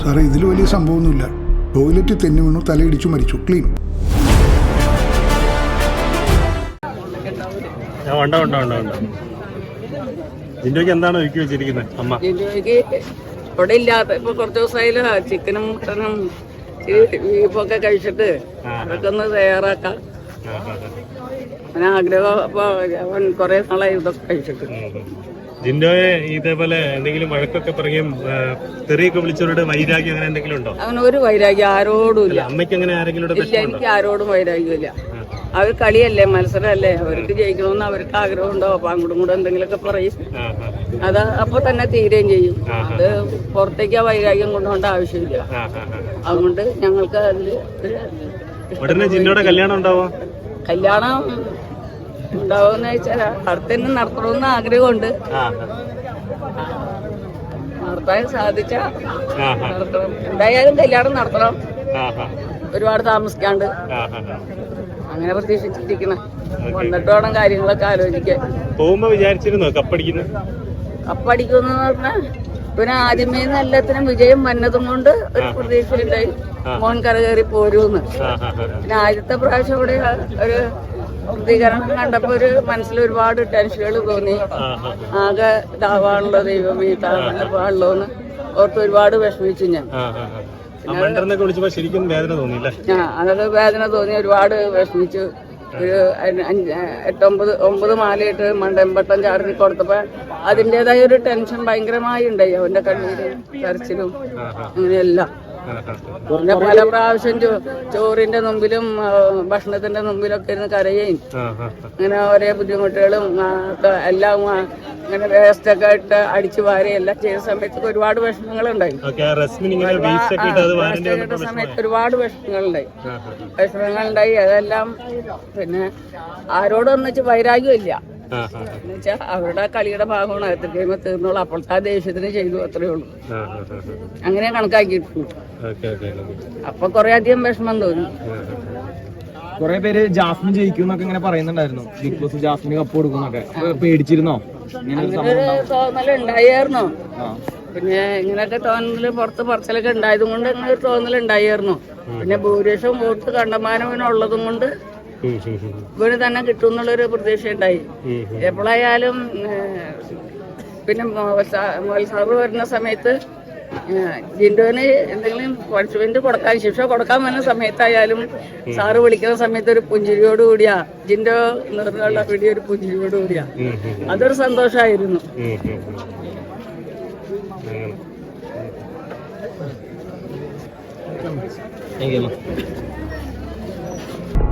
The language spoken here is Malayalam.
സാറേ ഇതിൽ വലിയ സംഭവമൊന്നുമില്ല. ടോയ്ലറ്റ് തെന്നി വീണു തലയിടിച്ചു മരിച്ചു. ക്ലീൻ. ആ, ഉണ്ട് ഉണ്ട് ഉണ്ട് ഉണ്ട് ജിൻഡോയ്ക്ക് എന്താണ് ഒരുക്കി വെച്ചിരിക്കുന്നത് അമ്മ. ജിൻഡോയ്ക്ക് ഇവിടെ ഇല്ലാത്ത ഇപ്പൊ കുറച്ച് ദിവസമായാലും ചിക്കനും മുട്ടനും ബീഫൊക്കെ കഴിച്ചിട്ട് അതൊക്കെ ഒന്ന് തയ്യാറാക്കാം. ആഗ്രഹം അപ്പൊ അവൻ കുറെ നാളായി ഇതൊക്കെ കഴിച്ചിട്ട്. ജിൻഡോയെ ഇതേപോലെ എന്തെങ്കിലും വഴക്കൊക്കെ പറയും തെറിയൊക്കെ വിളിച്ചവരുടെ വൈരാഗ്യം അങ്ങനെ എന്തെങ്കിലും ഉണ്ടോ? അങ്ങനെ ഒരു വൈരാഗ്യം ആരോടും ഇല്ല. അമ്മയ്ക്ക് അങ്ങനെ ആരെങ്കിലും ഇല്ല എനിക്ക് ആരോടും വൈരാഗ്യമില്ല അവർ കളിയല്ലേ മത്സരമല്ലേ? അവർക്ക് ജയിക്കണമെന്ന് അവർക്ക് ആഗ്രഹമുണ്ടോ? അപ്പൊ അങ്ങോട്ടും കൂടെ എന്തെങ്കിലുമൊക്കെ പറയും. അത് അപ്പൊ തന്നെ തീരുകയും ചെയ്യും. അത് പുറത്തേക്ക് ആ വൈരാഗ്യം കൊണ്ടുപോകേണ്ട ആവശ്യമില്ല. അതുകൊണ്ട് ഞങ്ങൾക്ക് അതിൽ ഉടനെ ജിന്നോടെ കല്യാണം ഉണ്ടാവോ? കല്യാണം ഉണ്ടാവുമെന്ന് വെച്ചാൽ അടുത്ത് തന്നെ നടത്തണമെന്ന് ആഗ്രഹമുണ്ട്. നടത്താൻ സാധിച്ച നടത്തണം. എന്തായാലും കല്യാണം നടത്തണം. ഒരുപാട് താമസിക്കാണ്ട്. അങ്ങനെ പ്രതീക്ഷിച്ചിരിക്കണം വന്നിട്ട് വേണം കാര്യങ്ങളൊക്കെ ആലോചിക്കാൻ. പോകുമ്പോ വിചാരിച്ചിരുന്നോ കപ്പടിക്കുന്നു? കപ്പടിക്കുന്നു പറഞ്ഞാൽ പിന്നെ ആദ്യമേ എല്ലാത്തിനും വിജയം വന്നതും കൊണ്ട് ഒരു പ്രതീക്ഷയുണ്ടായി മോൻ കരകയറി പോരൂന്ന്. പിന്നെ ആദ്യത്തെ പ്രാവശ്യം ഇവിടെ ഒരു പ്രതികരണം കണ്ടപ്പോ ഒരു മനസ്സിൽ ഒരുപാട് ടെൻഷനുകൾ തോന്നി. ആകെ ഇതാവാണല്ലോ ദൈവമേ താവാണല്ലോ എന്ന് ഓർത്ത് ഒരുപാട് വിഷമിച്ചു ഞാൻ. ശരിക്കും വേദന തോന്നിയില്ലേ? ആ അതൊക്കെ വേദന തോന്നി ഒരുപാട് വിഷമിച്ചു. ഒരു എട്ടൊമ്പത് ഒമ്പത് മാലയിട്ട് മണ്ടമ്പട്ടം ചാർജി കൊടുത്തപ്പോ അതിന്റെതായ ഒരു ടെൻഷൻ ഭയങ്കരമായി ഉണ്ടായി. അവന്റെ കണ്ണീര് കരച്ചിലും അങ്ങനെയെല്ലാം. പല പ്രാവശ്യം ചോറിന്റെ മുമ്പിലും ഭക്ഷണത്തിന്റെ മുമ്പിലൊക്കെ ഇരുന്ന് ആ. അങ്ങനെ ഓരോ ബുദ്ധിമുട്ടുകളും എല്ലാം അങ്ങനെ അങ്ങനെ വേസ്റ്റൊക്കെ ഇട്ട് അടിച്ചു വാരി എല്ലാം ചെയ്ത സമയത്ത് ഒരുപാട് വിഷമങ്ങളുണ്ടായി. ഒക്കെ വേസ്റ്റ് സമയത്ത് ഒരുപാട് വിഷമങ്ങളുണ്ടായി. വിഷമങ്ങളുണ്ടായി അതെല്ലാം പിന്നെ ആരോടൊന്നിച്ച് വെച്ച് വൈരാഗ്യമില്ല ആ, അവരുടെ കളിയുടെ ഭാഗമാണ് അകത്ത് ഗെയിം തീർന്നോളൂ. അപ്പോഴത്തെ ആ ദേഷ്യത്തിന് ചെയ്തു അത്രേ ഉള്ളൂ. അങ്ങനെ കണക്കാക്കിയിട്ടുണ്ട്. അപ്പൊ കുറെ അധികം വിഷമം തോന്നി. കുറെ പേര് ജാസ്മിൻ ജയിക്കും എന്നൊക്കെ ഇങ്ങനെ പറയുന്നുണ്ടായിരുന്നു. ബിഗ് ബോസ് ജാസ്മിന് കപ്പ് കൊടുക്കുന്നൊക്കെ. പേടിച്ചിരുന്നോ? ഉണ്ടായിരുന്നു പിന്നെ ഇങ്ങനെയൊക്കെ തോന്നൽ പുറത്ത് പറച്ചിലൊക്കെ ഉണ്ടായത് കൊണ്ട് ഇങ്ങനെ ഒരു തോന്നൽ ഉണ്ടായിരുന്നു പിന്നെ ഭൂരിപക്ഷം വോട്ട് കണ്ടമാനവിനുള്ളതും കൊണ്ട് ഇവന് തന്നെ കിട്ടും എന്നുള്ളൊരു പ്രതീക്ഷ ഉണ്ടായി. എപ്പോഴായാലും പിന്നെ മത്സരം വരുന്ന സമയത്ത് ജിൻഡോന് എന്തെങ്കിലും പണിഷ്മെന്റ് കൊടുക്കാൻ ശിക്ഷ കൊടുക്കാൻ വരുന്ന സമയത്തായാലും സാറ് വിളിക്കുന്ന സമയത്ത് ഒരു പുഞ്ചിരിയോട് കൂടിയാ ജിൻഡോ എന്നുള്ള പിടി ഒരു പുഞ്ചിരിയോട് കൂടിയാ. അതൊരു സന്തോഷമായിരുന്നു